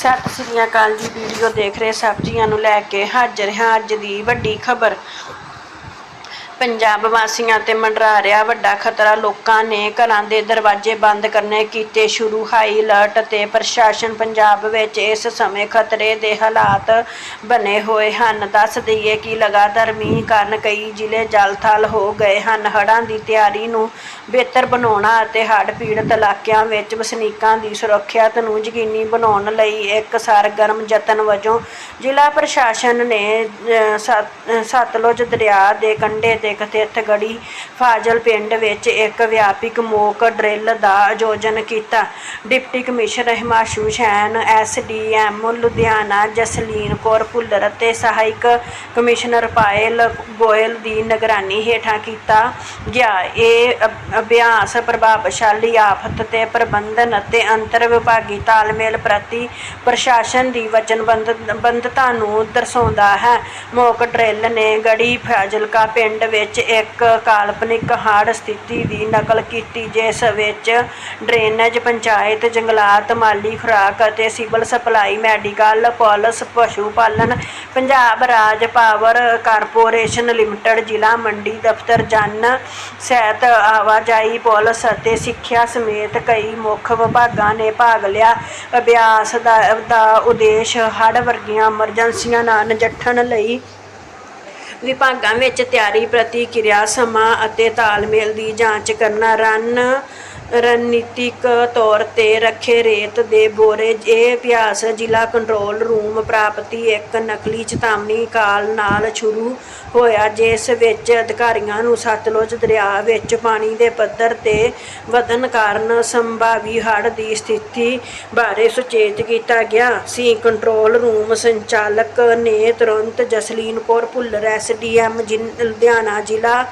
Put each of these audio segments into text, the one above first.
ਸਤਿ ਸ੍ਰੀ ਅਕਾਲ ਜੀ, ਵੀਡੀਓ ਦੇਖ ਰਹੇ ਸਬਜ਼ੀਆਂ ਨੂੰ ਲੈ ਕੇ ਹਾਜ਼ਰ ਹਾਂ ਅੱਜ ਦੀ ਵੱਡੀ ਖਬਰ। ਪੰਜਾਬ ਵਾਸੀਆਂ ਤੇ ਮੰਡਰਾਰਿਆ ਵੱਡਾ ਖਤਰਾ। ਲੋਕਾਂ ਨੇ ਘਰਾਂ ਦੇ ਦਰਵਾਜ਼ੇ ਬੰਦ ਕਰਨੇ ਕੀਤੇ ਸ਼ੁਰੂ। ਹਾਈ ਅਲਰਟ ਤੇ ਪ੍ਰਸ਼ਾਸਨ ਪੰਜਾਬ ਵਿੱਚ ਇਸ ਸਮੇਂ ਖਤਰੇ ਦੇ ਹਾਲਾਤ ਬਣੇ ਹੋਏ ਹਨ। ਦੱਸ ਦਈਏ ਕਿ ਲਗਾਤਾਰ ਮੀਂਹ ਕਾਰਨ ਕਈ ਜ਼ਿਲ੍ਹੇ ਜਲ-ਥਲ ਹੋ ਗਏ ਹਨ। ਹੜ੍ਹਾਂ ਦੀ ਤਿਆਰੀ ਨੂੰ ਬਿਹਤਰ ਬਣਾਉਣਾ ਅਤੇ ਹੜ੍ਹ ਪੀੜਤ ਇਲਾਕਿਆਂ ਵਿੱਚ ਵਸਨੀਕਾਂ ਦੀ ਸੁਰੱਖਿਆ ਨੂੰ ਯਕੀਨੀ ਬਣਾਉਣ ਲਈ ਇੱਕ ਸਰਗਰਮ ਯਤਨ ਵਜੋਂ ਜ਼ਿਲ੍ਹਾ ਪ੍ਰਸ਼ਾਸਨ ਨੇ ਸਤ- ਸਤਲੁਜ ਦਰਿਆ ਦੇ ਕੰਢੇ ਤੇ ਕਥਿਤ ਗੜੀ ਫਾਜ਼ਲ ਪਿੰਡ ਵਿੱਚ ਇੱਕ ਵਿਆਪਕ ਮੋਕ ਡਰਿੱਲ ਦਾ ਆਯੋਜਨ ਕੀਤਾ। Deputy commissioner Himanshu Sain SDM Ludhiana, Jasleen Kaur Bhullar ਅਤੇ ਸਹਾਇਕ ਕਮਿਸ਼ਨਰ ਪਾਇਲ ਗੋਇਲ ਦੀ ਨਿਗਰਾਨੀ ਹੇਠਾਂ ਕੀਤਾ ਗਿਆ। ਇਹ ਅਭਿਆਸ ਪ੍ਰਭਾਵਸ਼ਾਲੀ ਆਫਤ ਤੇ ਪ੍ਰਬੰਧਨ ਅਤੇ ਅੰਤਰ ਵਿਭਾਗੀ ਤਾਲਮੇਲ ਪ੍ਰਤੀ ਪ੍ਰਸ਼ਾਸਨ ਦੀ ਵਚਨਬੱਧਤਾ ਨੂੰ ਦਰਸਾਉਂਦਾ ਹੈ। ਮੌਕ ਡਰਿੱਲ ਨੇ ਗੜੀ ਫਾਜ਼ਿਲਕਾ ਪਿੰਡ ਵਿੱਚ ਇੱਕ ਕਾਲਪਨਿਕ ਹੜ੍ਹ ਸਥਿਤੀ ਦੀ ਨਕਲ ਕੀਤੀ, ਜਿਸ ਵਿੱਚ ਡਰੇਨੇਜ ਪੰਚਾਇਤ, ਜੰਗਲਾਤ, ਮਾਲੀ ਖੁਰਾਕ ਅਤੇ ਸਿਵਲ ਸਪਲਾਈ, ਮੈਡੀਕਲ, ਪੁਲਿਸ, ਪਸ਼ੂ ਪਾਲਣ, Punjab Raj power corporation limited, ਜ਼ਿਲ੍ਹਾ ਮੰਡੀ ਦਫ਼ਤਰ, ਜਨ ਸਹਿਤ ਆਵਾਜਾਈ ਪੁਲਿਸ ਅਤੇ ਸਿੱਖਿਆ ਸਮੇਤ ਕਈ ਮੁੱਖ ਵਿਭਾਗਾਂ ਨੇ ਭਾਗ ਲਿਆ। ਅਭਿਆਸ ਦਾ ਦਾ ਉਦੇਸ਼ ਹੜ੍ਹ ਵਰਗੀਆਂ ਐਮਰਜੈਂਸੀਆਂ ਨਾਲ ਨਜਿੱਠਣ ਲਈ ਵਿਭਾਗਾਂ ਵਿੱਚ ਤਿਆਰੀ ਪ੍ਰਤੀਕਿਰਿਆ ਸਮਾਂ ਅਤੇ ਤਾਲਮੇਲ ਦੀ ਜਾਂਚ ਕਰਨਾ ਰਨ ਰਣਨੀਤਿਕ ਤੌਰ ਤੇ ਰੱਖੇ ਰੇਤ ਦੇ ਬੋਰੇ, ਇਹ ਅਭਿਆਸ ਜ਼ਿਲ੍ਹਾ ਕੰਟਰੋਲ ਰੂਮ ਪ੍ਰਾਪਤੀ ਇੱਕ ਨਕਲੀ ਚੇਤਾਵਨੀ ਕਾਲ ਨਾਲ ਸ਼ੁਰੂ ਹੋਇਆ, ਜਿਸ ਵਿੱਚ ਅਧਿਕਾਰੀਆਂ ਨੂੰ ਸਤਲੁਜ ਦਰਿਆ ਵਿੱਚ ਪਾਣੀ ਦੇ ਪੱਧਰ ਤੇ ਵਧਣ ਕਾਰਨ ਸੰਭਾਵੀ ਹੜ੍ਹ ਦੀ ਸਥਿਤੀ ਬਾਰੇ ਸੁਚੇਤ ਕੀਤਾ ਗਿਆ। ਸੀ ਕੰਟਰੋਲ ਰੂਮ ਸੰਚਾਲਕ ਨੇ ਤੁਰੰਤ ਜਸਲੀਨ ਕੌਰ ਭੁੱਲਰ ਐਸਡੀਐਮ ਲੁਧਿਆਣਾ ਜ਼ਿਲ੍ਹਾ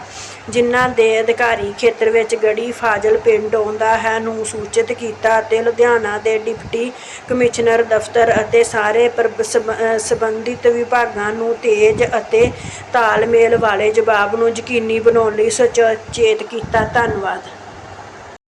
ਜਿਨ੍ਹਾਂ ਦੇ ਅਧਿਕਾਰੀ ਖੇਤਰ ਵਿੱਚ ਗੜੀ ਫਾਜ਼ਲ ਪਿੰਡ ਆਉਂਦਾ ਹੈ ਨੂੰ ਸੂਚਿਤ ਕੀਤਾ ਅਤੇ ਲੁਧਿਆਣਾ ਦੇ ਡਿਪਟੀ ਕਮਿਸ਼ਨਰ ਦਫ਼ਤਰ ਅਤੇ ਸਾਰੇ ਪ੍ਰਬ- ਸਬ- ਅਹ ਸੰਬੰਧਿਤ ਵਿਭਾਗਾਂ ਨੂੰ ਤੇਜ਼ ਅਤੇ ਤਾਲਮੇਲ ਵਾਲੇ ਜਵਾਬ ਨੂੰ ਯਕੀਨੀ ਬਣਾਉਣ ਲਈ ਸੁਚੇਤ ਕੀਤਾ। ਧੰਨਵਾਦ।